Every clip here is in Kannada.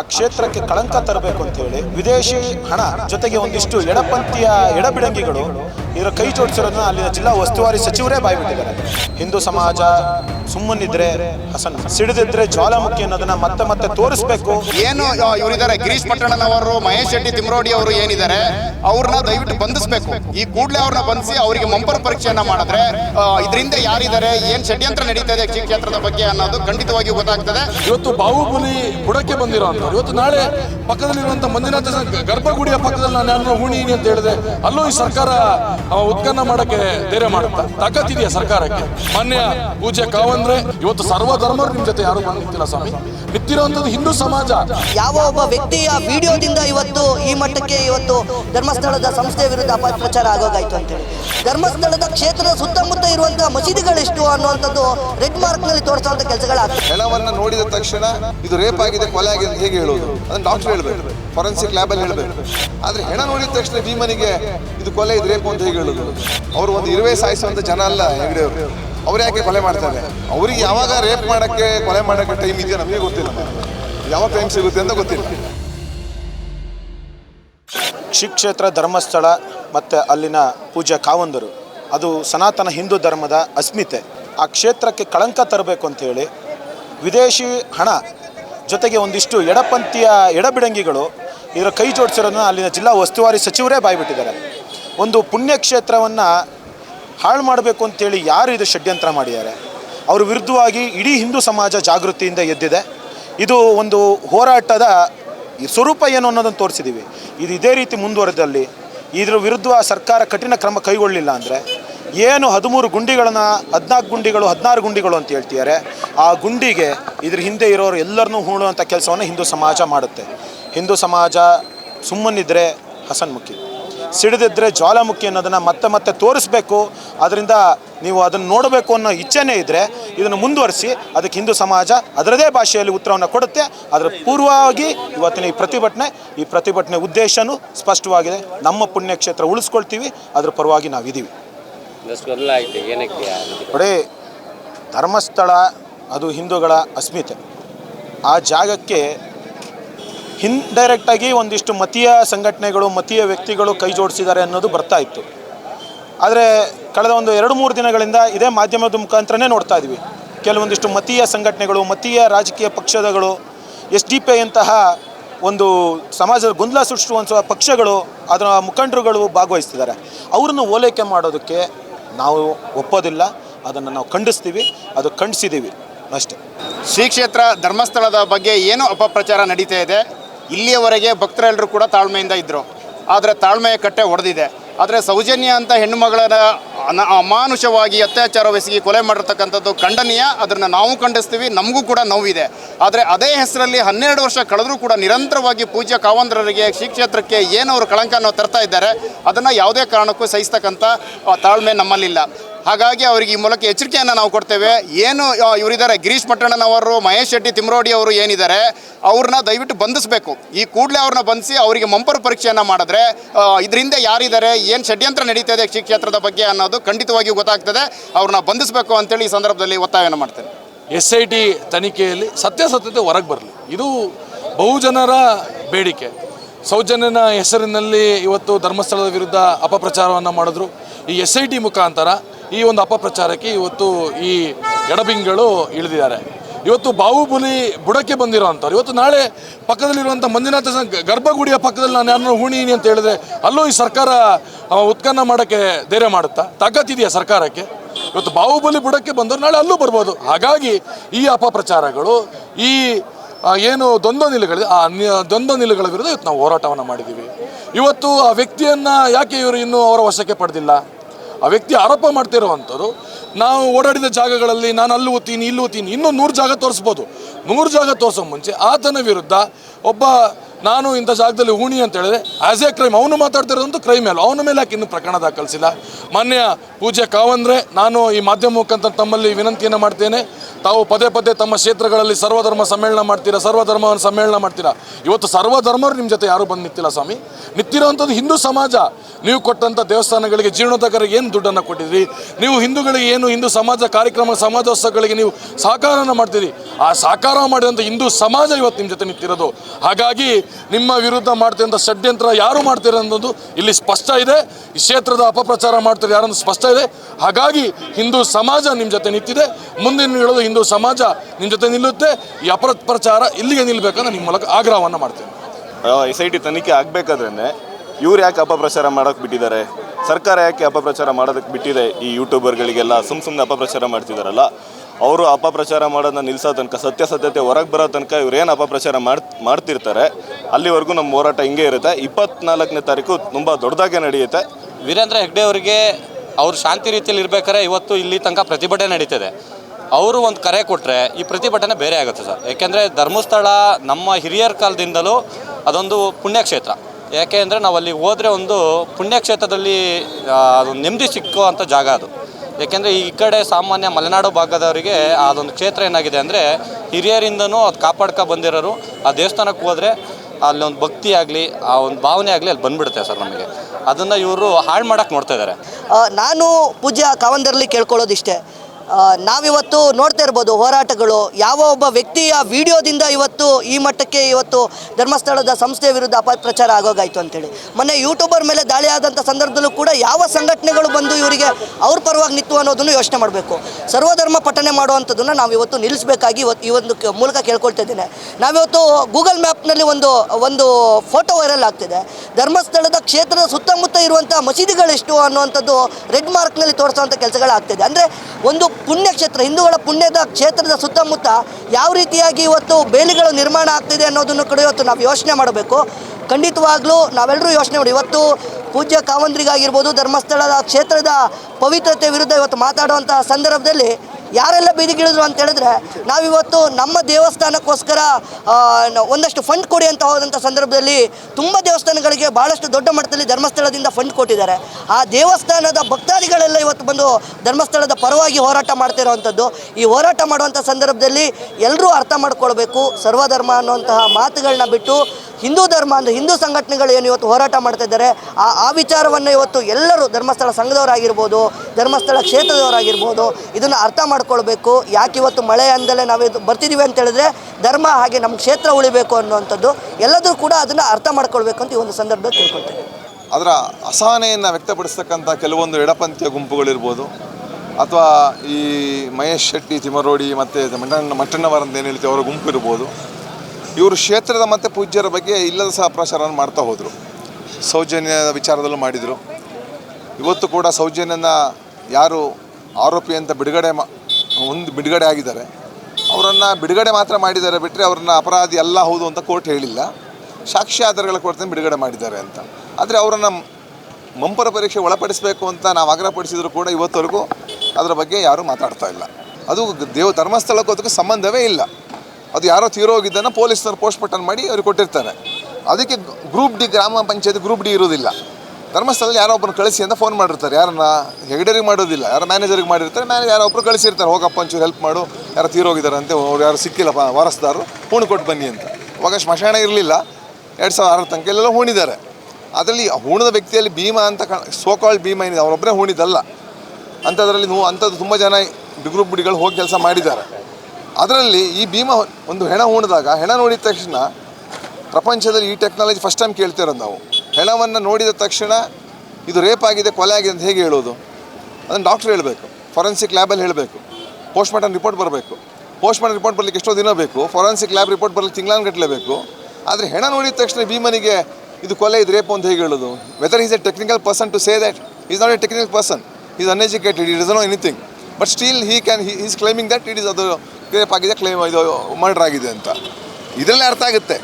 ಆ ಕ್ಷೇತ್ರಕ್ಕೆ ಕಳಂಕ ತರಬೇಕು ಅಂತ ಹೇಳಿ ವಿದೇಶಿ ಹಣ ಜೊತೆಗೆ ಒಂದಿಷ್ಟು ಎಡಪಂಥೀಯ ಎಡಬಿಡಂಗಿಗಳು ಇದರ ಕೈ ಜೋಡಿಸಿರೋದನ್ನ ಅಲ್ಲಿನ ಜಿಲ್ಲಾ ಉಸ್ತುವಾರಿ ಸಚಿವರೇ ಬಾಯ್ಬಿಟ್ಟಿದ್ದಾರೆ. ಹಿಂದೂ ಸಮಾಜ ಸುಮ್ಮನಿದ್ರೆ ಹಸನ್ ಸಿಡಿದಿದ್ರೆ ಜ್ವಾಲಾಮುಖಿ ಅನ್ನೋದನ್ನ ಮತ್ತೆ ಮತ್ತೆ ತೋರಿಸ್ಬೇಕು. ಏನು ಇವರಿದ್ದಾರೆ ಗಿರೀಶ್ ಪಟ್ಟಣನವರು ಮಹೇಶ್ ಶೆಟ್ಟಿ ತಿಮ್ರೋಡಿ ಅವರು ಏನಿದ್ದಾರೆ ಅವ್ರನ್ನ ದಯವಿಟ್ಟು ಬಂಧಿಸಬೇಕು. ಈ ಕೂಡಲೇ ಅವ್ರನ್ನ ಬಂಧಿಸಿ ಅವರಿಗೆ ಮಂಪರ್ ಪರೀಕ್ಷೆಯನ್ನ ಮಾಡಿದ್ರೆ ಇದರಿಂದ ಯಾರಿದ್ದಾರೆ ಏನ್ ಷಡ್ಯಂತ್ರ ನಡೀತಾ ಇದೆ ಕ್ಷೇ- ಕ್ಷೇತ್ರದ ಬಗ್ಗೆ ಅನ್ನೋದು ಖಂಡಿತವಾಗಿ ಗೊತ್ತಾಗ್ತದೆ. ಇವತ್ತು ಬಾಹುಬಲಿ ಬುಡಕ್ಕೆ ಬಂದಿರೋ ಇವತ್ತು ನಾಳೆ ಪಕ್ಕದಲ್ಲಿರುವಂಥ ಮಂಜುನಾಥ ಗರ್ಭಗುಡಿಯ ಪಕ್ಕದಲ್ಲಿ ನಾನು ಹೂಣಿ ಅಂತ ಹೇಳಿದೆ. ಅಲ್ಲೂ ಈ ಸರ್ಕಾರ ಆ, ಉತ್ಖನ್ನ ಮಾಡಕ್ಕೆ ಧೈರ್ಯ ಮಾಡುತ್ತಾ? ತಾಕತ್ತಿದೆಯಾ ಸರ್ಕಾರಕ್ಕೆ? ಮಾನ್ಯ ಪೂಜೆ ಕಾವಂದ್ರೆ ಇವತ್ತು ಸರ್ವಧರ್ಮರು ನಿಮ್ಮ ಜೊತೆ ಯಾರು ಬಂದಿಲ್ಲ ಸ್ವಾಮಿ. ನಿಂತಿರುವಂತದ್ದು ಹಿಂದೂ ಸಮಾಜ. ಯಾವ ಒಬ್ಬ ವ್ಯಕ್ತಿಯ ವಿಡಿಯೋದಿಂದ ಇವತ್ತು ಈ ಮಟ್ಟಕ್ಕೆ ಇವತ್ತು ಧರ್ಮಸ್ಥಳದ ಸಂಸ್ಥೆ ವಿರುದ್ಧ ಅಪಪ್ರಚಾರ ಆಗೋಗಾಯ್ತು ಅಂತೇಳಿ. ಧರ್ಮಸ್ಥಳದ ಕ್ಷೇತ್ರದ ಸುತ್ತಮುತ್ತ ಇರುವಂತಹ ಮಸೀದಿಗಳೆಷ್ಟು ಅನ್ನುವಂಥದ್ದು ರೆಡ್ ಮಾರ್ಕ್ನಲ್ಲಿ ತೋರಿಸುವಂತ ಕೆಲಸಗಳಾಗ್ತದೆ ಹೆಣವನ್ನ ನೋಡಿದ ತಕ್ಷಣ ಇದು ರೇಪ್ ಆಗಿದೆ ಕೊಲೆ ಆಗಿದೆ ಅಂತ ಹೇಗೆ ಹೇಳೋದು ಅದನ್ನ ಡಾಕ್ಟರ್ ಹೇಳ್ಬೇಕು. ಫೊರೆನ್ಸಿಕ್ ಲ್ಯಾಬಲ್ಲಿ ಹೇಳಬೇಕು ಆದ್ರೆ ಹೆಣ ನೋಡಿದ ತಕ್ಷಣ ಭೀಮನಿಗೆ ಇದು ಕೊಲೆ ಇದು ರೇಪು ಅಂತ ಹೇಗೆ ಹೇಳೋದು ಅವರು ಒಂದು ಇರುವೆ ಸಾಯಿಸುವಂತ ಜನ ಅಲ್ಲ ಹೆಗ್ಡೆ ಅವರು. ಅವ್ರು ಯಾಕೆ ಕೊಲೆ ಮಾಡ್ತಾರೆ ಅವರಿಗೆ ಯಾವಾಗ ರೇಪ್ ಮಾಡಕ್ಕೆ, ಕೊಲೆ ಮಾಡಕ್ಕೆ ಟೈಮ್ ಇದೆಯಾ ನಮಗೆ ಗೊತ್ತಿಲ್ಲ. ಯಾವ ಟೈಮ್ ಸಿಗುತ್ತೆ ಅಂತ ಗೊತ್ತಿಲ್ಲ. ಕ್ಷೇತ್ರ ಧರ್ಮಸ್ಥಳ ಮತ್ತು ಅಲ್ಲಿನ ಪೂಜ್ಯ ಕಾವಂದರು. ಅದು ಸನಾತನ ಹಿಂದೂ ಧರ್ಮದ ಅಸ್ಮಿತೆ. ಆ ಕ್ಷೇತ್ರಕ್ಕೆ ಕಳಂಕ ತರಬೇಕು ಅಂತೇಳಿ ವಿದೇಶಿ ಹಣ ಜೊತೆಗೆ ಒಂದಿಷ್ಟು ಎಡಪಂಥೀಯ ಎಡಬಿಡಂಗಿಗಳು ಇದರ ಕೈ ಜೋಡಿಸಿರೋದನ್ನ ಅಲ್ಲಿನ ಜಿಲ್ಲಾ ಉಸ್ತುವಾರಿ ಸಚಿವರೇ ಬಾಯ್ಬಿಟ್ಟಿದ್ದಾರೆ. ಒಂದು ಪುಣ್ಯಕ್ಷೇತ್ರವನ್ನು ಹಾಳು ಮಾಡಬೇಕು ಅಂತೇಳಿ ಯಾರು ಇದು ಷಡ್ಯಂತ್ರ ಮಾಡಿದ್ದಾರೆ? ಅವರ ವಿರುದ್ಧವಾಗಿ ಇಡೀ ಹಿಂದೂ ಸಮಾಜ ಜಾಗೃತಿಯಿಂದ ಎದ್ದಿದೆ. ಇದು ಒಂದು ಹೋರಾಟದ ಸ್ವರೂಪ ಏನು ಅನ್ನೋದನ್ನು ತೋರಿಸಿದ್ದೀವಿ ಇದು ಇದೇ ರೀತಿ ಮುಂದುವರೆದಲ್ಲಿ ಇದರ ವಿರುದ್ಧ ಸರ್ಕಾರ ಕಠಿಣ ಕ್ರಮ ಕೈಗೊಳ್ಳಲಿಲ್ಲ ಅಂದರೆ ಏನು ಹದಿಮೂರು ಗುಂಡಿಗಳನ್ನು ಹದಿನಾಲ್ಕು ಗುಂಡಿಗಳು, ಹದಿನಾರು ಗುಂಡಿಗಳು ಅಂತ ಹೇಳ್ತಿದ್ದಾರೆ. ಆ ಗುಂಡಿಗೆ ಇದ್ರ ಹಿಂದೆ ಇರೋರು ಎಲ್ಲರನ್ನೂ ಹೂಳುವಂಥ ಕೆಲಸವನ್ನು ಹಿಂದೂ ಸಮಾಜ ಮಾಡುತ್ತೆ. ಹಿಂದೂ ಸಮಾಜ ಸುಮ್ಮನಿದ್ರೆ ಹಸನ್ಮುಖಿ ಸಿಡಿದಿದ್ದರೆ ಜ್ವಾಲಾಮುಖಿ ಅನ್ನೋದನ್ನು ಮತ್ತೆ ಮತ್ತೆ ತೋರಿಸ್ಬೇಕು. ಅದರಿಂದ ನೀವು ಅದನ್ನು ನೋಡಬೇಕು ಅನ್ನೋ ಇಚ್ಛೆನೇ ಇದ್ದರೆ ಇದನ್ನು ಮುಂದುವರಿಸಿ, ಅದಕ್ಕೆ ಹಿಂದೂ ಸಮಾಜ ಅದರದೇ ಭಾಷೆಯಲ್ಲಿ ಉತ್ತರವನ್ನು ಕೊಡುತ್ತೆ. ಅದರ ಪೂರ್ವವಾಗಿ ಇವತ್ತಿನ ಈ ಪ್ರತಿಭಟನೆ ಈ ಪ್ರತಿಭಟನೆ ಉದ್ದೇಶವೂ ಸ್ಪಷ್ಟವಾಗಿದೆ. ನಮ್ಮ ಪುಣ್ಯಕ್ಷೇತ್ರ ಉಳಿಸ್ಕೊಳ್ತೀವಿ, ಅದ್ರ ಪರವಾಗಿ ನಾವಿದ್ದೀವಿ ನೋಡಿ, ಧರ್ಮಸ್ಥಳ ಅದು ಹಿಂದೂಗಳ ಅಸ್ಮಿತೆ. ಆ ಜಾಗಕ್ಕೆ ಇಂಡೈರೆಕ್ಟಾಗಿ ಒಂದಿಷ್ಟು ಮತೀಯ ಸಂಘಟನೆಗಳು, ಮತೀಯ ವ್ಯಕ್ತಿಗಳು ಕೈ ಜೋಡಿಸಿದ್ದಾರೆ ಅನ್ನೋದು ಬರ್ತಾ ಇತ್ತು. ಆದರೆ ಕಳೆದ ಒಂದು ಎರಡು ಮೂರು ದಿನಗಳಿಂದ ಇದೇ ಮಾಧ್ಯಮದ ಮುಖಾಂತರನೇ ನೋಡ್ತಾ ಇದ್ವಿ. ಕೆಲವೊಂದಿಷ್ಟು ಮತೀಯ ಸಂಘಟನೆಗಳು, ಮತೀಯ ರಾಜಕೀಯ ಪಕ್ಷಗಳು ಎಸ್ ಡಿ ಪಿ ಅಂತಹ ಒಂದು ಸಮಾಜದ ಗೊಂದಲ ಸೃಷ್ಟಿಸುವಂಥ ಪಕ್ಷಗಳು, ಅದರ ಮುಖಂಡರುಗಳು ಭಾಗವಹಿಸ್ತಿದ್ದಾರೆ. ಅವ್ರನ್ನ ಓಲೈಕೆ ಮಾಡೋದಕ್ಕೆ ನಾವು ಒಪ್ಪೋದಿಲ್ಲ. ಅದನ್ನು ನಾವು ಖಂಡಿಸ್ತೀವಿ. ಅದು ಖಂಡಿಸಿದ್ದೀವಿ ಅಷ್ಟೇ. ಶ್ರೀ ಕ್ಷೇತ್ರ ಧರ್ಮಸ್ಥಳದ ಬಗ್ಗೆ ಏನು ಅಪಪ್ರಚಾರ ನಡೀತಾ ಇದೆ? ಇಲ್ಲಿಯವರೆಗೆ ಭಕ್ತರೆಲ್ಲರೂ ಕೂಡ ತಾಳ್ಮೆಯಿಂದ ಇದ್ದರು ಆದರೆ ತಾಳ್ಮೆಯ ಕಟ್ಟೆ ಒಡೆದಿದೆ. ಆದರೆ ಸೌಜನ್ಯ ಅಂತ ಹೆಣ್ಣುಮಗಳ ಅನ ಅಮಾನುಷವಾಗಿ ಅತ್ಯಾಚಾರವೆಸಗಿ ಕೊಲೆ ಮಾಡಿರ್ತಕ್ಕಂಥದ್ದು ಖಂಡನೀಯ. ಅದನ್ನು ನಾವು ಖಂಡಿಸ್ತೀವಿ, ನಮಗೂ ಕೂಡ ನೋವಿದೆ. ಆದರೆ ಅದೇ ಹೆಸರಲ್ಲಿ ಹನ್ನೆರಡು ವರ್ಷ ಕಳೆದರೂ ಕೂಡ ನಿರಂತರವಾಗಿ ಪೂಜ್ಯ ಕ್ಷೇತ್ರಕ್ಕೆ ಏನು ಅವರು ಕಳಂಕವನ್ನು ತರ್ತಾ ಇದ್ದಾರೆ. ಅದನ್ನು ಯಾವುದೇ ಕಾರಣಕ್ಕೂ ಸಹಿಸ್ತಕ್ಕಂಥ ತಾಳ್ಮೆ ನಮ್ಮಲ್ಲಿಲ್ಲ. ಹಾಗಾಗಿ ಅವರಿಗೆ ಈ ಮೂಲಕ ಎಚ್ಚರಿಕೆಯನ್ನು ನಾವು ಕೊಡ್ತೇವೆ. ಏನು ಇವರಿದ್ದಾರೆ ಗಿರೀಶ್ ಮಟ್ಟಣ್ಣನವರು ಮಹೇಶ್ ಶೆಟ್ಟಿ ತಿಮ್ರೋಡಿ ಅವರು ಏನಿದ್ದಾರೆ ಅವ್ರನ್ನ ದಯವಿಟ್ಟು ಬಂಧಿಸಬೇಕು. ಈ ಕೂಡಲೇ ಅವ್ರನ್ನ ಬಂಧಿಸಿ ಅವರಿಗೆ ಮಂಪರ್ ಪರೀಕ್ಷೆಯನ್ನು ಮಾಡಿದ್ರೆ ಇದರಿಂದ ಯಾರಿದ್ದಾರೆ ಏನು ಷಡ್ಯಂತ್ರ ನಡೀತಾ ಇದೆ ಶ್ರೀ ಕ್ಷೇತ್ರದ ಬಗ್ಗೆ ಅನ್ನೋದು ಖಂಡಿತವಾಗಿಯೂ ಗೊತ್ತಾಗ್ತದೆ. ಅವ್ರನ್ನ ಬಂಧಿಸಬೇಕು ಅಂತೇಳಿ ಈ ಸಂದರ್ಭದಲ್ಲಿ ಒತ್ತಾಯವನ್ನು ಮಾಡ್ತೇನೆ. ಎಸ್ ಐ ಟಿ ತನಿಖೆಯಲ್ಲಿ ಸತ್ಯಾಸತ್ಯತೆ ಹೊರಗೆ ಬರಲಿ. ಇದು ಬಹುಜನರ ಬೇಡಿಕೆ. ಸೌಜನ್ಯನ ಹೆಸರಿನಲ್ಲಿ ಇವತ್ತು ಧರ್ಮಸ್ಥಳದ ವಿರುದ್ಧ ಅಪಪ್ರಚಾರವನ್ನು ಮಾಡಿದ್ರು. ಈ ಎಸ್ ಐ ಟಿ ಮುಖಾಂತರ ಈ ಒಂದು ಅಪಪ್ರಚಾರಕ್ಕೆ ಇವತ್ತು ಈ ಎಡಬಿಂಗಳು ಇಳಿದಿದ್ದಾರೆ. ಇವತ್ತು ಬಾಹುಬಲಿ ಬುಡಕ್ಕೆ ಬಂದಿರುವಂಥವ್ರು ಇವತ್ತು ನಾಳೆ ಪಕ್ಕದಲ್ಲಿರುವಂಥ ಮಂಜುನಾಥ ಗರ್ಭಗುಡಿಯ ಪಕ್ಕದಲ್ಲಿ ನಾನು ಯಾರನ್ನೂ ಹೂಣಿನಿ ಅಂತ ಹೇಳಿದ್ರೆ ಅಲ್ಲೂ ಈ ಸರ್ಕಾರ ಉತ್ಖನ್ನ ಮಾಡೋಕ್ಕೆ ಧೈರ್ಯ ಮಾಡುತ್ತಾ? ತಾಕತ್ತಿದೆಯಾ ಸರ್ಕಾರಕ್ಕೆ? ಇವತ್ತು ಬಾಹುಬಲಿ ಬುಡಕ್ಕೆ ಬಂದವರು ನಾಳೆ ಅಲ್ಲೂ ಬರ್ಬೋದು. ಹಾಗಾಗಿ ಈ ಅಪಪ್ರಚಾರಗಳು, ಈ ಏನು ದ್ವಂದ್ವ ನಿಲುಗಳಿದೆ, ಆ ದ್ವಂದ್ವ ನಿಲುಗಳ ವಿರುದ್ಧ ಇವತ್ತು ನಾವು ಹೋರಾಟವನ್ನು ಮಾಡಿದ್ದೀವಿ. ಇವತ್ತು ಆ ವ್ಯಕ್ತಿಯನ್ನು ಯಾಕೆ ಇವರು ಇನ್ನೂ ಅವರ ವಶಕ್ಕೆ ಪಡೆದಿಲ್ಲ? ಆ ವ್ಯಕ್ತಿ ಆರೋಪ ಮಾಡ್ತಿರುವಂಥದ್ದು, ನಾವು ಓಡಾಡಿದ ಜಾಗಗಳಲ್ಲಿ ನಾನು ಅಲ್ಲಿ ಓದ್ತೀನಿ, ಇಲ್ಲಿ ಓದ್ತೀನಿ, ಇನ್ನೂ ನೂರು ಜಾಗ ತೋರಿಸ್ಬೋದು. ನೂರು ಜಾಗ ತೋರಿಸೋ ಮುಂಚೆ ಆತನ ವಿರುದ್ಧ ಒಬ್ಬ ನಾನು ಇಂಥ ಜಾಗದಲ್ಲಿ ಹೂಣಿ ಅಂತ ಹೇಳಿದ್ರೆ ಆಸ್ ಎ ಕ್ರೈಮ್ ಅವನು ಮಾತಾಡ್ತಿರೋದಂತೂ ಕ್ರೈಮ್ ಅಲ್ಲ. ಅವನ ಮೇಲೆ ಯಾಕೆ ಇನ್ನೂ ಪ್ರಕರಣ ದಾಖಲಿಸಿಲ್ಲ? ಮಾನ್ಯ ಪೂಜ್ಯ ಕಾವಂದ್ರೆ, ನಾನು ಈ ಮಾಧ್ಯಮ ಮುಖಾಂತರ ತಮ್ಮಲ್ಲಿ ವಿನಂತಿಯನ್ನು ಮಾಡ್ತೇನೆ. ತಾವು ಪದೇ ಪದೇ ತಮ್ಮ ಕ್ಷೇತ್ರಗಳಲ್ಲಿ ಸರ್ವಧರ್ಮ ಸಮ್ಮೇಳನ ಮಾಡ್ತೀರಾ, ಸರ್ವಧರ್ಮವನ್ನು ಸಮ್ಮೇಳನ ಮಾಡ್ತೀರಾ? ಇವತ್ತು ಸರ್ವಧರ್ಮರು ನಿಮ್ಮ ಜೊತೆ ಯಾರೂ ಬಂದು ನಿಂತಿಲ್ಲ ಸ್ವಾಮಿ. ನಿಂತಿರೋವಂಥದ್ದು ಹಿಂದೂ ಸಮಾಜ. ನೀವು ಕೊಟ್ಟಂಥ ದೇವಸ್ಥಾನಗಳಿಗೆ ಜೀರ್ಣೋದ್ಧಾರಕ್ಕೆ ಏನು ದುಡ್ಡನ್ನು ಕೊಟ್ಟಿದ್ರಿ? ನೀವು ಹಿಂದೂಗಳಿಗೆ ಏನು ಹಿಂದೂ ಸಮಾಜ ಕಾರ್ಯಕ್ರಮ, ಸಮಾಜೋತ್ಸವಗಳಿಗೆ ನೀವು ಸಹಕಾರನ ಮಾಡ್ತೀರಿ? ಆ ಸಹಕಾರ ಮಾಡಿದಂಥ ಹಿಂದೂ ಸಮಾಜ ಇವತ್ತು ನಿಮ್ಮ ಜೊತೆ ನಿಂತಿರೋದು. ಹಾಗಾಗಿ ನಿಮ್ಮ ವಿರುದ್ಧ ಮಾಡ್ತಿರೋಂಥ ಷಡ್ಯಂತ್ರ ಯಾರು ಮಾಡ್ತೀರ ಅನ್ನೋದು ಇಲ್ಲಿ ಸ್ಪಷ್ಟ ಇದೆ. ಈ ಕ್ಷೇತ್ರದ ಅಪಪ್ರಚಾರ ಮಾಡ್ತಾರೆ ಯಾರನ್ನು ಸ್ಪಷ್ಟ ಇದೆ. ಹಾಗಾಗಿ ಹಿಂದೂ ಸಮಾಜ ನಿಮ್ಮ ಜೊತೆ ನಿಂತಿದೆ. ಮುಂದಿನ ಹೇಳೋದು ಹಿಂದೂ ಸಮಾಜ ನಿಮ್ಮ ಜೊತೆ ನಿಲ್ಲುತ್ತೆ. ಈ ಅಪಪ್ರಚಾರ ಇಲ್ಲಿಗೆ ನಿಲ್ಲಬೇಕಂದ್ರೆ ನಿಮ್ಮ ಮೂಲಕ ಆಗ್ರಹವನ್ನು ಮಾಡ್ತೇನೆ. ಎಸ್ ಐ ಟಿ ತನಿಖೆ ಆಗಬೇಕಾದ್ರೆ ಇವ್ರು ಯಾಕೆ ಅಪಪ್ರಚಾರ ಮಾಡೋಕೆ ಬಿಟ್ಟಿದ್ದಾರೆ? ಸರ್ಕಾರ ಯಾಕೆ ಅಪಪ್ರಚಾರ ಮಾಡೋದಕ್ಕೆ ಬಿಟ್ಟಿದೆ ಈ ಯೂಟ್ಯೂಬರ್ಗಳಿಗೆಲ್ಲ ಸುಮ್ಮ ಸುಮ್ಮನೆ ಅಪಪ್ರಚಾರ ಮಾಡ್ತಿದ್ದಾರಲ್ಲ ಅವರು ಅಪಪ್ರಚಾರ ಮಾಡೋದನ್ನ ನಿಲ್ಲಿಸೋ ತನಕ, ಸತ್ಯಾಸತ್ಯತೆ ಹೊರಗೆ ಬರೋ ತನಕ ಇವ್ರು ಏನು ಅಪಪ್ರಚಾರ ಮಾಡಿ, ಮಾಡ್ತಿರ್ತಾರೆ, ಅಲ್ಲಿವರೆಗೂ ನಮ್ಮ ಹೋರಾಟ ಹಿಂಗೆ ಇರುತ್ತೆ. ಇಪ್ಪತ್ನಾಲ್ಕನೇ ತಾರೀಕು ತುಂಬ ದೊಡ್ಡದಾಗೆ ನಡೆಯುತ್ತೆ. ವೀರೇಂದ್ರ ಹೆಗ್ಡೆ ಅವರಿಗೆ ಅವರು ಶಾಂತಿ ರೀತಿಯಲ್ಲಿ ಇರಬೇಕಾದ್ರೆ ಇವತ್ತು ಇಲ್ಲಿ ತನಕ ಪ್ರತಿಭಟನೆ ನಡೀತಿದೆ. ಅವರು ಒಂದು ಕರೆ ಕೊಟ್ಟರೆ ಈ ಪ್ರತಿಭಟನೆ ಬೇರೆ ಆಗುತ್ತೆ ಸರ್. ಯಾಕೆಂದರೆ ಧರ್ಮಸ್ಥಳ ನಮ್ಮ ಹಿರಿಯರ ಕಾಲದಿಂದಲೂ ಅದೊಂದು ಪುಣ್ಯಕ್ಷೇತ್ರ. ಯಾಕೆ ಅಂದರೆ ನಾವು ಅಲ್ಲಿ ಹೋದರೆ ಒಂದು ಪುಣ್ಯಕ್ಷೇತ್ರದಲ್ಲಿ ಅದು ನೆಮ್ಮದಿ ಸಿಕ್ಕುವಂಥ ಜಾಗ ಅದು. ಯಾಕೆಂದರೆ ಈ ಕಡೆ ಸಾಮಾನ್ಯ ಮಲೆನಾಡು ಭಾಗದವರಿಗೆ ಅದೊಂದು ಕ್ಷೇತ್ರ ಏನಾಗಿದೆ ಅಂದರೆ ಹಿರಿಯರಿಂದನೂ ಅದು ಕಾಪಾಡ್ಕೊ ಬಂದಿರೋರು, ಆ ದೇವಸ್ಥಾನಕ್ಕೆ ಹೋದರೆ ಅಲ್ಲಿ ಒಂದು ಭಕ್ತಿ ಆಗಲಿ, ಆ ಒಂದು ಭಾವನೆ ಆಗಲಿ ಅಲ್ಲಿ ಬಂದ್ಬಿಡುತ್ತೆ ಸರ್ ನಮಗೆ. ಅದನ್ನು ಇವರು ಹಾಳು ಮಾಡೋಕ್ಕೆ ನೋಡ್ತಾ ಇದ್ದಾರೆ ನಾನು ಪೂಜ್ಯ ಕಾವಂದರಲ್ಲಿ ಕೇಳ್ಕೊಳ್ಳೋದಿಷ್ಟೇ. ನಾವಿವತ್ತು ನೋಡ್ತಾ ಇರ್ಬೋದು ಹೋರಾಟಗಳು. ಯಾವ ಒಬ್ಬ ವ್ಯಕ್ತಿಯ ವಿಡಿಯೋದಿಂದ ಇವತ್ತು ಈ ಮಟ್ಟಕ್ಕೆ ಇವತ್ತು ಧರ್ಮಸ್ಥಳದ ಸಂಸ್ಥೆ ವಿರುದ್ಧ ಅಪಪ್ರಚಾರ ಆಗೋಗಾಯಿತು ಅಂತೇಳಿ. ಮೊನ್ನೆ ಯೂಟ್ಯೂಬರ್ ಮೇಲೆ ದಾಳಿ ಆದಂಥ ಸಂದರ್ಭದಲ್ಲೂ ಕೂಡ ಯಾವ ಸಂಘಟನೆಗಳು ಬಂದು ಇವರಿಗೆ ಅವ್ರ ಪರವಾಗಿ ನಿಂತು ಅನ್ನೋದನ್ನು ಯೋಚನೆ ಮಾಡಬೇಕು. ಸರ್ವಧರ್ಮ ಪಠನೆ ಮಾಡುವಂಥದ್ದನ್ನು ನಾವು ಇವತ್ತು ನಿಲ್ಲಿಸಬೇಕಾಗಿ ಇವತ್ತು ಈ ಒಂದು ಮೂಲಕ ಕೇಳ್ಕೊಳ್ತಾ ಇದ್ದೇನೆ. ನಾವಿವತ್ತು ಗೂಗಲ್ ಮ್ಯಾಪ್ನಲ್ಲಿ ಒಂದು ಒಂದು ಫೋಟೋ ವೈರಲ್ ಆಗ್ತಿದೆ. ಧರ್ಮಸ್ಥಳದ ಕ್ಷೇತ್ರದ ಸುತ್ತಮುತ್ತ ಇರುವಂಥ ಮಸೀದಿಗಳೆಷ್ಟು ಅನ್ನುವಂಥದ್ದು ರೆಡ್ ಮಾರ್ಕ್ನಲ್ಲಿ ತೋರಿಸುವಂಥ ಕೆಲಸಗಳಾಗ್ತಿದೆ. ಅಂದರೆ ಒಂದು ಪುಣ್ಯಕ್ಷೇತ್ರ, ಹಿಂದೂಗಳ ಪುಣ್ಯದ ಕ್ಷೇತ್ರದ ಸುತ್ತಮುತ್ತ ಯಾವ ರೀತಿಯಾಗಿ ಇವತ್ತು ಬೇಲಿಗಳು ನಿರ್ಮಾಣ ಆಗ್ತಿದೆ ಅನ್ನೋದನ್ನು ಕೂಡ ಇವತ್ತು ನಾವು ಯೋಚನೆ ಮಾಡಬೇಕು. ಖಂಡಿತವಾಗ್ಲೂ ನಾವೆಲ್ಲರೂ ಯೋಚನೆ ಮಾಡಿ, ಇವತ್ತು ಪೂಜ್ಯ ಕಾವಂದ್ರಿಗಾಗಿರ್ಬೋದು ಧರ್ಮಸ್ಥಳದ ಕ್ಷೇತ್ರದ ಪವಿತ್ರತೆ ವಿರುದ್ಧ ಇವತ್ತು ಮಾತಾಡುವಂತಹ ಸಂದರ್ಭದಲ್ಲಿ ಯಾರೆಲ್ಲ ಬೀದಿಗಿಳಿದ್ರು ಅಂತ ಹೇಳಿದ್ರೆ ನಾವಿವತ್ತು ನಮ್ಮ ದೇವಸ್ಥಾನಕ್ಕೋಸ್ಕರ ಒಂದಷ್ಟು ಫಂಡ್ ಕೊಡಿ ಅಂತ ಹೋದಂಥ ಸಂದರ್ಭದಲ್ಲಿ ತುಂಬ ದೇವಸ್ಥಾನಗಳಿಗೆ ಭಾಳಷ್ಟು ದೊಡ್ಡ ಮಟ್ಟದಲ್ಲಿ ಧರ್ಮಸ್ಥಳದಿಂದ ಫಂಡ್ ಕೊಟ್ಟಿದ್ದಾರೆ. ಆ ದೇವಸ್ಥಾನದ ಭಕ್ತಾದಿಗಳೆಲ್ಲ ಇವತ್ತು ಬಂದು ಧರ್ಮಸ್ಥಳದ ಪರವಾಗಿ ಹೋರಾಟ ಮಾಡ್ತಿರೋವಂಥದ್ದು ಈ ಹೋರಾಟ ಮಾಡುವಂಥ ಸಂದರ್ಭದಲ್ಲಿ ಎಲ್ಲರೂ ಅರ್ಥ ಮಾಡ್ಕೊಳ್ಬೇಕು. ಸರ್ವಧರ್ಮ ಅನ್ನುವಂತಹ ಮಾತುಗಳನ್ನ ಬಿಟ್ಟು ಹಿಂದೂ ಧರ್ಮ ಅಂದರೆ ಹಿಂದೂ ಸಂಘಟನೆಗಳು ಏನು ಇವತ್ತು ಹೋರಾಟ ಮಾಡ್ತಾ ಇದ್ದಾರೆ, ಆ ಆ ವಿಚಾರವನ್ನು ಇವತ್ತು ಎಲ್ಲರೂ ಧರ್ಮಸ್ಥಳ ಸಂಘದವರಾಗಿರ್ಬೋದು, ಧರ್ಮಸ್ಥಳ ಕ್ಷೇತ್ರದವರಾಗಿರ್ಬೋದು, ಇದನ್ನು ಅರ್ಥ ಮಾಡ್ಕೊಳ್ಬೇಕು. ಯಾಕೆ ಇವತ್ತು ಮಳೆ ಅಂದಲೇ ನಾವು ಇದು ಬರ್ತಿದ್ದೀವಿ ಅಂತ ಹೇಳಿದ್ರೆ ಧರ್ಮ ಹಾಗೆ ನಮ್ಮ ಕ್ಷೇತ್ರ ಉಳಿಬೇಕು ಅನ್ನುವಂಥದ್ದು ಎಲ್ಲದೂ ಕೂಡ ಅದನ್ನು ಅರ್ಥ ಮಾಡ್ಕೊಳ್ಬೇಕು ಅಂತ ಈ ಒಂದು ಸಂದರ್ಭದಲ್ಲಿ ತಿಳ್ಕೊಳ್ತೇನೆ. ಅದರ ಅಸಹನೆಯನ್ನು ವ್ಯಕ್ತಪಡಿಸ್ತಕ್ಕಂಥ ಕೆಲವೊಂದು ಎಡಪಂಥೀಯ ಗುಂಪುಗಳಿರ್ಬೋದು. ಅಥವಾ ಈ ಮಹೇಶ್ ಶೆಟ್ಟಿ ತಿಮರೋಡಿ ಮತ್ತು ಮಟ್ಟಣ್ಣ ಮಟ್ಟಣ್ಣವರ್ ಅಂತ ಏನು ಹೇಳ್ತೀವಿ ಅವರ ಗುಂಪು ಇರ್ಬೋದು. ಇವರು ಕ್ಷೇತ್ರದ ಮತ್ತು ಪೂಜ್ಯರ ಬಗ್ಗೆ ಇಲ್ಲದ ಸಹ ಪ್ರಚಾರ ಮಾಡ್ತಾ ಹೋದರು. ಸೌಜನ್ಯದ ವಿಚಾರದಲ್ಲೂ ಮಾಡಿದರು. ಇವತ್ತು ಕೂಡ ಸೌಜನ್ಯನ ಯಾರು ಆರೋಪಿ ಅಂತ ಬಿಡುಗಡೆ ಮಾ ಒಂದು ಬಿಡುಗಡೆ ಆಗಿದ್ದಾರೆ. ಅವರನ್ನು ಬಿಡುಗಡೆ ಮಾತ್ರ ಮಾಡಿದ್ದಾರೆ ಬಿಟ್ಟರೆ ಅವ್ರನ್ನ ಅಪರಾಧಿ ಅಲ್ಲ ಹೌದು ಅಂತ ಕೋರ್ಟ್ ಹೇಳಿಲ್ಲ. ಸಾಕ್ಷಿ ಆಧಾರಗಳ ಕೊಡ್ತೇನೆ ಬಿಡುಗಡೆ ಮಾಡಿದ್ದಾರೆ ಅಂತ. ಆದರೆ ಅವರನ್ನು ಮಂಪರ ಪರೀಕ್ಷೆ ಒಳಪಡಿಸಬೇಕು ಅಂತ ನಾವು ಆಗ್ರಹಪಡಿಸಿದ್ರು ಕೂಡ ಇವತ್ತವರೆಗೂ ಅದರ ಬಗ್ಗೆ ಯಾರೂ ಮಾತಾಡ್ತಾ ಇಲ್ಲ. ಅದು ದೇವ ಧರ್ಮಸ್ಥಳಕ್ಕೂ ಅದಕ್ಕೆ ಸಂಬಂಧವೇ ಇಲ್ಲ. ಅದು ಯಾರೋ ತೀರೋಗಿದ್ದನ್ನು ಪೊಲೀಸರು ಪೋಸ್ಟ್ ಬಟನ್ ಮಾಡಿ ಅವ್ರಿಗೆ ಕೊಟ್ಟಿರ್ತಾರೆ. ಅದಕ್ಕೆ ಗ್ರೂಪ್ ಡಿ, ಗ್ರಾಮ ಪಂಚಾಯತ್ ಗ್ರೂಪ್ ಡಿ ಇರೋದಿಲ್ಲ ಧರ್ಮಸ್ಥಳದಲ್ಲಿ ಯಾರೋ ಒಬ್ಬರು ಕಳಿಸಿ ಅಂತ ಫೋನ್ ಮಾಡಿರ್ತಾರೆ. ಯಾರನ್ನ ಹೆಗ್ಡರಿಗೆ ಮಾಡೋದಿಲ್ಲ, ಯಾರೋ ಮ್ಯಾನೇಜರಿಗೆ ಮಾಡಿರ್ತಾರೆ ಮ್ಯಾನೇಜರ್ ಯಾರೋ ಒಬ್ಬರು ಕಳಿಸಿರ್ತಾರೆ. ಹೋಗಪ್ಪ ಒಂಚೂರು ಹೆಲ್ಪ್ ಮಾಡು, ಯಾರು ತೀರೋಗಿದ್ದಾರೆ ಅಂತ ಅವ್ರು ಯಾರು ಸಿಕ್ಕಿಲ್ಲಪ್ಪ ವಾರಸ್ದಾರು ಹೂಣು ಕೊಟ್ಟು ಬನ್ನಿ ಅಂತ. ಅವಾಗ ಸ್ಮಶಾನ ಇರಲಿಲ್ಲ, ಎರಡು ಸಾವಿರ ಆರು ತನಕ ಎಲ್ಲೆಲ್ಲ ಹೂಣಿದ್ದಾರೆ. ಅದರಲ್ಲಿ ಹೂಣದ ವ್ಯಕ್ತಿಯಲ್ಲಿ ಭೀಮ ಅಂತ ಸೋಕಾಳ್ ಭೀಮ ಏನಿದೆ ಅವರೊಬ್ಬರೇ ಹೂಣಿದಲ್ಲ ಅಂಥದ್ರಲ್ಲಿ ನೀವು ಅಂಥದ್ದು ತುಂಬ ಜನ ಗ್ರೂಪ್ ಬಿಡಿಗಳು ಹೋಗಿ ಕೆಲಸ ಮಾಡಿದ್ದಾರೆ. ಅದರಲ್ಲಿ ಈ ಭೀಮ ಒಂದು ಹೆಣ ಹೂಣಿದಾಗ, ಹೆಣ ನೋಡಿದ ತಕ್ಷಣ ಪ್ರಪಂಚದಲ್ಲಿ ಈ ಟೆಕ್ನಾಲಜಿ ಫಸ್ಟ್ ಟೈಮ್ ಕೇಳ್ತಿರೋದು ನಾವು. ಹೆಣವನ್ನು ನೋಡಿದ ತಕ್ಷಣ ಇದು ರೇಪ್ ಆಗಿದೆ, ಕೊಲೆ ಆಗಿದೆ ಅಂತ ಹೇಗೆ ಹೇಳೋದು? ಅದನ್ನು ಡಾಕ್ಟ್ರ್ ಹೇಳಬೇಕು. ಫೊರೆನ್ಸಿಕ್ ಲ್ಯಾಬಲ್ಲಿ ಹೇಳಬೇಕು. ಪೋಸ್ಟ್ಮಾರ್ಟಮ್ ರಿಪೋರ್ಟ್ ಬರಬೇಕು. ಪೋಸ್ಟ್ಮಾರ್ಟಮ್ ರಿಪೋರ್ಟ್ ಬರಲಿಕ್ಕೆ ಎಷ್ಟೋ ದಿನ ಬೇಕು. ಫೊರೆನ್ಸಿಕ್ ಲ್ಯಾಬ್ ರಿಪೋರ್ಟ್ ಬರಲಿಕ್ಕೆ ತಿಂಗಳಾನು ಗಟ್ಟಲೇಬೇಕು ಆದರೆ ಹೆಣ ನೋಡಿದ ತಕ್ಷಣ ಭೀಮನಿಗೆ ಇದು ಕೊಲೆ, ಇದು ರೇಪ್ ಅಂತ ಹೇಗೆ ಹೇಳೋದು? Whether is a technical person to say that is not a technical person is uneducated it is no anything but still he can he is claiming that it is ಅದು ರೇಪ್ ಆಗಿದೆ ಕ್ಲೈಮ್ ಇದು ಮರ್ಡರ್ ಆಗಿದೆ ಅಂತ. ಇದರಲ್ಲೇ ಅರ್ಥ ಆಗುತ್ತೆ.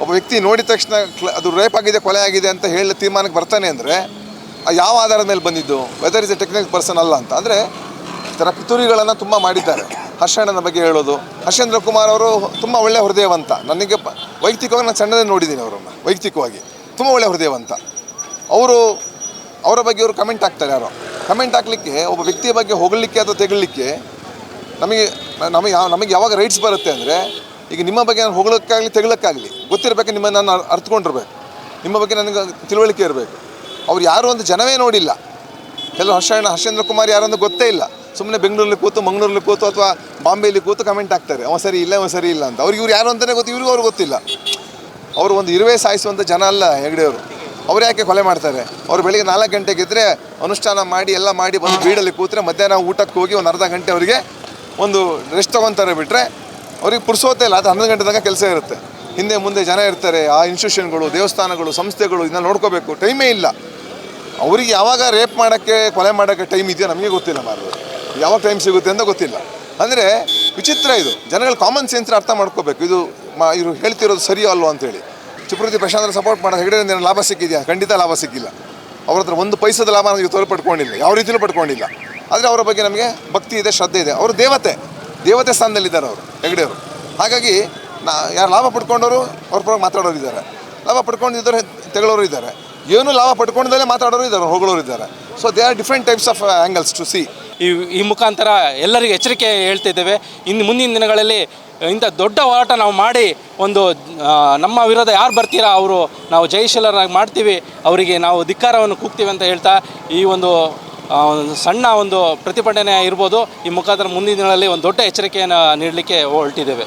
ಒಬ್ಬ ವ್ಯಕ್ತಿ ನೋಡಿದ ತಕ್ಷಣ ಅದು ರೇಪ್ ಆಗಿದೆ, ಕೊಲೆ ಆಗಿದೆ ಅಂತ ಹೇಳಿ ತೀರ್ಮಾನಕ್ಕೆ ಬರ್ತಾನೆ ಅಂದರೆ ಯಾವ ಆಧಾರದ ಮೇಲೆ ಬಂದಿದ್ದು? Whether is a technical person ಅಲ್ಲ ಅಂತ. ಅಂದರೆ ಈ ಥರ ಪಿತೂರಿಗಳನ್ನು ತುಂಬ ಮಾಡಿದ್ದಾರೆ. ಹರ್ಷಣ್ಣನ ಬಗ್ಗೆ ಹೇಳೋದು. ಹರ್ಷೇಂದ್ರ ಕುಮಾರ್ ಅವರು ತುಂಬ ಒಳ್ಳೆಯ ಹೃದಯವಂತ. ನನಗೆ ವೈಯಕ್ತಿಕವಾಗಿ ನಾನು ಸಣ್ಣದೇ ನೋಡಿದ್ದೀನಿ ಅವರನ್ನು, ವೈಯಕ್ತಿಕವಾಗಿ. ತುಂಬ ಒಳ್ಳೆಯ ಹೃದಯವಂತ. ಅವರು ಅವರ ಬಗ್ಗೆ ಅವರು ಕಮೆಂಟ್ ಹಾಕ್ತಾರೆ ಯಾರೋ. ಕಮೆಂಟ್ ಹಾಕಲಿಕ್ಕೆ, ಒಬ್ಬ ವ್ಯಕ್ತಿಯ ಬಗ್ಗೆ ಹೊಗಳಲಿಕ್ಕೆ ಅಥವಾ ತೆಗಲಿಕ್ಕೆ ನಮಗೆ ನಮಗೆ ನಮಗೆ ಯಾವಾಗ ರೈಟ್ಸ್ ಬರುತ್ತೆ ಅಂದರೆ ಈಗ ನಿಮ್ಮ ಬಗ್ಗೆ ನಾನು ಹೊಗಳಕ್ಕಾಗಲಿ ತೆಗಳಕ್ಕಾಗಲಿ ಗೊತ್ತಿರಬೇಕು, ನಿಮ್ಮ ನಾನು ಅರ್- ಅರ್ಥಕೊಂಡಿರ್ಬೇಕು ನಿಮ್ಮ ಬಗ್ಗೆ ನನಗೆ ತಿಳುವಳಿಕೆ ಇರಬೇಕು. ಅವ್ರು ಯಾರು ಒಂದು ಜನವೇ ನೋಡಿಲ್ಲ. ಕೆಲವು ಹರ್ಷಣ್ಣ ಹರ್ಷೇಂದ್ರ ಕುಮಾರ್ ಯಾರಂತ ಗೊತ್ತೇ ಇಲ್ಲ. ಸುಮ್ಮನೆ ಬೆಂಗಳೂರಲ್ಲಿ ಕೂತು, ಮಂಗಳೂರಲ್ಲಿ ಕೂತು ಅಥವಾ ಬಾಂಬೆಯಲ್ಲಿ ಕೂತು ಕಮೆಂಟ್ ಹಾಕ್ತಾರೆ. ಅವ ಸರಿ ಇಲ್ಲ ಅವ ಸರಿ ಇಲ್ಲ ಅಂತ. ಅವ್ರಿಗೆ ಇವ್ರು ಯಾರು ಅಂತಲೇ ಗೊತ್ತು, ಇವ್ರಿಗೂ ಅವ್ರಿಗೆ ಗೊತ್ತಿಲ್ಲ. ಅವರು ಒಂದು ಇರುವೆ ಸಾಯಿಸುವಂಥ ಜನ ಅಲ್ಲ ಹೆಗಡೆಯವರು. ಅವ್ರು ಯಾಕೆ ಕೊಲೆ ಮಾಡ್ತಾರೆ? ಅವ್ರು ಬೆಳಿಗ್ಗೆ ನಾಲ್ಕು ಗಂಟೆಗೆ ಇದ್ದರೆ ಅನುಷ್ಠಾನ ಮಾಡಿ, ಎಲ್ಲ ಮಾಡಿ ಬಂದು ಬೀಡಲ್ಲಿ ಕೂತ್ರೆ ಮಧ್ಯಾಹ್ನ ಊಟಕ್ಕೆ ಹೋಗಿ ಒಂದು ಅರ್ಧ ಗಂಟೆ ಅವರಿಗೆ ಒಂದು ರೆಸ್ಟ್ ತೊಗೊತಾರೆ ಬಿಟ್ಟರೆ ಅವ್ರಿಗೆ ಪುರ್ಸೋತೆ ಇಲ್ಲ, ಅದು ಹನ್ನೊಂದು ಗಂಟೆ ತನಕ ಕೆಲಸ ಇರುತ್ತೆ. ಹಿಂದೆ ಮುಂದೆ ಜನ ಇರ್ತಾರೆ, ಆ ಇನ್ಸ್ಟಿಟ್ಯೂಷನ್ಗಳು ದೇವಸ್ಥಾನಗಳು, ಸಂಸ್ಥೆಗಳು, ಇದನ್ನ ನೋಡ್ಕೋಬೇಕು, ಟೈಮೇ ಇಲ್ಲ. ಅವ್ರಿಗೆ ಯಾವಾಗ ರೇಪ್ ಮಾಡೋಕ್ಕೆ, ಕೊಲೆ ಮಾಡೋಕ್ಕೆ ಟೈಮ್ ಇದೆಯೋ ನಮಗೆ ಗೊತ್ತಿಲ್ಲ ಮಾರು ಯಾವಾಗ ಟೈಮ್ ಸಿಗುತ್ತೆ ಅಂತ ಗೊತ್ತಿಲ್ಲ. ಅಂದರೆ ವಿಚಿತ್ರ ಇದು. ಜನಗಳು ಕಾಮನ್ ಸೆನ್ಸ್ ಅರ್ಥ ಮಾಡ್ಕೋಬೇಕು. ಇದು ಮಾ ಇವರು ಹೇಳ್ತಿರೋದು ಸರಿಯೋ ಅಲ್ವೋ ಅಂತೇಳಿ. ಚಿಪ್ರತಿ ಪ್ರಶಾಂತರ ಸಪೋರ್ಟ್ ಮಾಡೋದು ಹೆಗಡೆಯಿಂದ ಲಾಭ ಸಿಕ್ಕಿದೆಯಾ? ಖಂಡಿತ ಲಾಭ ಸಿಕ್ಕಿಲ್ಲ. ಅವ್ರ ಹತ್ರ ಒಂದು ಪೈಸದ ಲಾಭ ನಮಗೆ ತೋರು ಪಡ್ಕೊಂಡಿಲ್ಲ ಯಾವ ರೀತಿಯೂ ಪಡ್ಕೊಂಡಿಲ್ಲ. ಆದರೆ ಅವರ ಬಗ್ಗೆ ನಮಗೆ ಭಕ್ತಿ ಇದೆ, ಶ್ರದ್ಧೆ ಇದೆ. ಅವರು ದೇವತೆ. ದೇವತೆ ಸ್ಥಾನದಲ್ಲಿದ್ದಾರೆ ಅವರು, ಹೆಗಡೆಯವರು. ಹಾಗಾಗಿ ನಾ, ಯಾರು ಲಾಭ ಪಡ್ಕೊಂಡವರು ಅವ್ರ ಪರವಾಗಿ ಮಾತಾಡೋರು ಇದ್ದಾರೆ. ಲಾಭ ಪಡ್ಕೊಂಡಿದ್ದಾರೆ ತೆಗಳೋರು ಇದ್ದಾರೆ. ಏನು ಲಾಭ ಪಡ್ಕೊಂಡಲ್ಲೇ ಮಾತಾಡೋರು ಇದ್ದಾರೆ, ಹೊಗಳೋರು ಇದ್ದಾರೆ. So they are different types of angles to see ಈ ಈ ಮುಖಾಂತರ ಎಲ್ಲರಿಗೂ ಎಚ್ಚರಿಕೆ ಹೇಳ್ತಿದ್ದೇವೆ ಇನ್ನು ಮುಂದಿನ ದಿನಗಳಲ್ಲಿ ಇಂಥ ದೊಡ್ಡ ಹೋರಾಟ ನಾವು ಮಾಡಿ ಒಂದು ನಮ್ಮ ವಿರೋಧ ಯಾರು ಬರ್ತೀರಾ ಅವರು, ನಾವು ಜಯಶೀಲರಾಗಿ ಮಾಡ್ತೀವಿ, ಅವರಿಗೆ ನಾವು ಧಿಕ್ಕಾರವನ್ನು ಕೂಗ್ತೀವಿ ಅಂತ ಹೇಳ್ತಾ ಈ ಒಂದು ಒಂದು ಸಣ್ಣ ಒಂದು ಪ್ರತಿಭಟನೆ ಇರ್ಬೋದು ಈ ಮುಖಾಂತರ ಮುಂದಿನ ದಿನಗಳಲ್ಲಿ ಒಂದು ದೊಡ್ಡ ಎಚ್ಚರಿಕೆಯನ್ನು ನೀಡಲಿಕ್ಕೆ ಹೊರಟಿದ್ದೇವೆ.